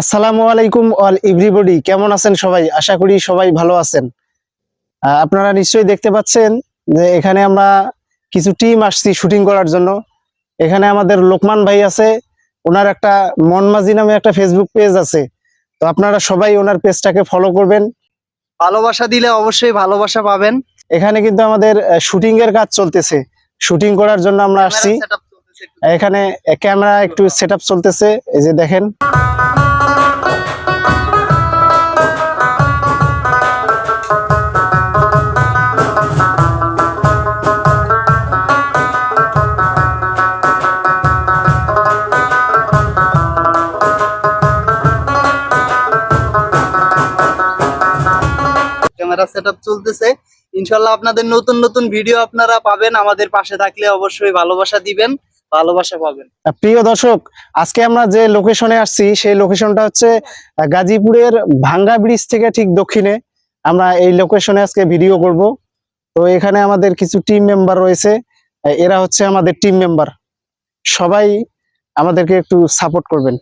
আসসালামু আলাইকুম all everybody. কেমন আছেন সবাই? আশা করি সবাই ভালো আছেন। আপনারা নিশ্চয়ই দেখতে পাচ্ছেন যে এখানে আমরা কিছু টিম আসছি শুটিং করার জন্য। এখানে আমাদের লোকমান ভাই আছে ওনার একটা মনমাজি নামে একটা ফেসবুক পেজ আছে। তো আপনারা সবাই ওনার পেজটাকে ফলো করবেন। ভালোবাসা দিলে অবশ্যই ভালোবাসা পাবেন। এখানে কিন্তু আমাদের শুটিং এর কাজ চলতেছে। শুটিং করার জন্য আমরা আসছি। এখানে ক্যামেরা একটু সেট চলতেছে। এই যে দেখেন। ক্যামেরা সেটআপ চলতেছে। ইনশাল্লাহ আপনাদের নতুন নতুন ভিডিও আপনারা পাবেন। আমাদের পাশে থাকলে অবশ্যই ভালোবাসা দিবেন, ভালোবাসা পাবেন। প্রিয় দর্শক, আজকে আমরা যে লোকেশনে আসছি, সেই লোকেশনটা হচ্ছে গাজীপুরের ভাঙ্গা ব্রিজ থেকে ঠিক দক্ষিণে। আমরা এই লোকেশনে আজকে ভিডিও করব। তো এখানে আমাদের কিছু টিম মেম্বার রয়েছে। এরা হচ্ছে আমাদের টিম মেম্বার সবাই আমাদেরকে একটু সাপোর্ট করবেন।